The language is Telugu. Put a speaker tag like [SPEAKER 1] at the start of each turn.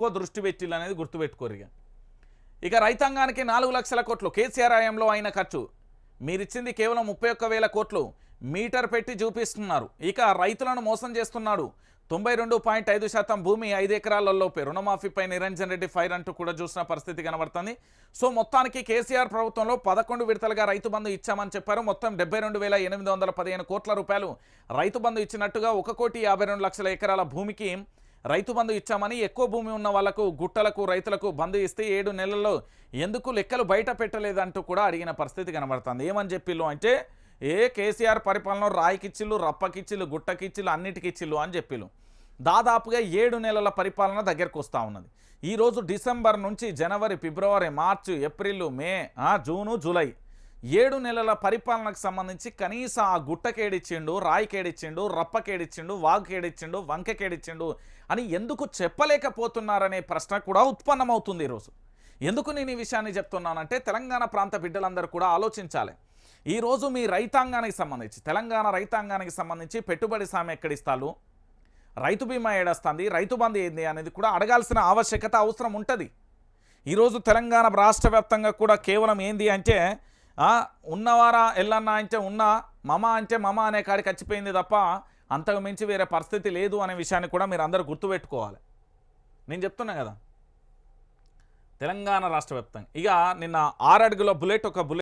[SPEAKER 1] ఎక్కువ దృష్టి పెట్టిల్లు అనేది గుర్తుపెట్టుకోరు ఇక రైతాంగానికి నాలుగు లక్షల కోట్లు కేసీఆర్ హయాంలో అయిన ఖర్చు. మీరిచ్చింది కేవలం ముప్పై ఒక్క వేల కోట్లు. మీటర్ పెట్టి చూపిస్తున్నారు. ఇక రైతులను మోసం చేస్తున్నాడు. తొంభై రెండు పాయింట్ ఐదు శాతం భూమి ఐదు ఎకరాలలోపే రుణమాఫీపై నిరంజన్ రెడ్డి ఫైర్ అంటూ కూడా చూసిన పరిస్థితి కనబడుతుంది. సో మొత్తానికి కేసీఆర్ ప్రభుత్వంలో పదకొండు విడతలుగా రైతు బంధు ఇచ్చామని చెప్పారు. మొత్తం డెబ్బై రెండు వేల ఎనిమిది వందల పదిహేను కోట్ల రూపాయలు రైతు బంధు ఇచ్చినట్టుగా ఒక కోటి యాభై రెండు లక్షల ఎకరాల భూమికి రైతు బంధు ఇచ్చామని ఎక్కువ భూమి ఉన్న వాళ్ళకు గుట్టలకు రైతులకు బంధు ఇస్తే ఏడు నెలల్లో ఎందుకు లెక్కలు బయట పెట్టలేదంటూ కూడా అడిగిన పరిస్థితి కనబడుతుంది. ఏమని చెప్పిల్లు అంటే ఏ కేసీఆర్ పరిపాలన రాయికిచ్చిళ్ళు రప్పకిచ్చిళ్ళు గుట్టకిచ్చిళ్ళు అన్నిటికిచ్చిళ్ళు అని చెప్పిల్లు. దాదాపుగా ఏడు నెలల పరిపాలన దగ్గరకు వస్తూ ఉన్నది. ఈరోజు డిసెంబర్ నుంచి జనవరి ఫిబ్రవరి మార్చి ఏప్రిల్ మే ఆ, జూను జూలై ఏడు నెలల పరిపాలనకు సంబంధించి కనీసం ఆ గుట్టకేడిచ్చిండు రాయికేడిచ్చిండు రప్పకేడిచ్చిండు వాగుకేడిచ్చిండు వంకకేడిచ్చిండు అని ఎందుకు చెప్పలేకపోతున్నారనే ప్రశ్న కూడా ఉత్పన్నమవుతుంది ఈరోజు. ఎందుకు నేను ఈ విషయాన్ని చెప్తున్నానంటే తెలంగాణ ప్రాంత బిడ్డలందరూ కూడా ఆలోచించాలి. ఈరోజు మీ రైతాంగానికి సంబంధించి తెలంగాణ రైతాంగానికి సంబంధించి పెట్టుబడి సామె ఎక్కడిస్తారు? రైతు బీమా ఏడస్తుంది రైతు బంధు ఏంది అనేది కూడా అడగాల్సిన ఆవశ్యకత అవసరం ఉంటుంది. ఈరోజు తెలంగాణ రాష్ట్ర వ్యాప్తంగా కూడా కేవలం ఏంది అంటే ఉన్నవారా ఎల్లన్నా అంటే ఉన్న మమ అంటే మమ అనే కాడికి వచ్చిపోయింది తప్ప అంతకు మించి వేరే పరిస్థితి లేదు అనే విషయాన్ని కూడా మీరు అందరూ గుర్తుపెట్టుకోవాలి. నేను చెప్తున్నా కదా. తెలంగాణ రాష్ట్ర ఇక నిన్న ఆరడుగులో బుల్లెట్ ఒక బుల్లెట్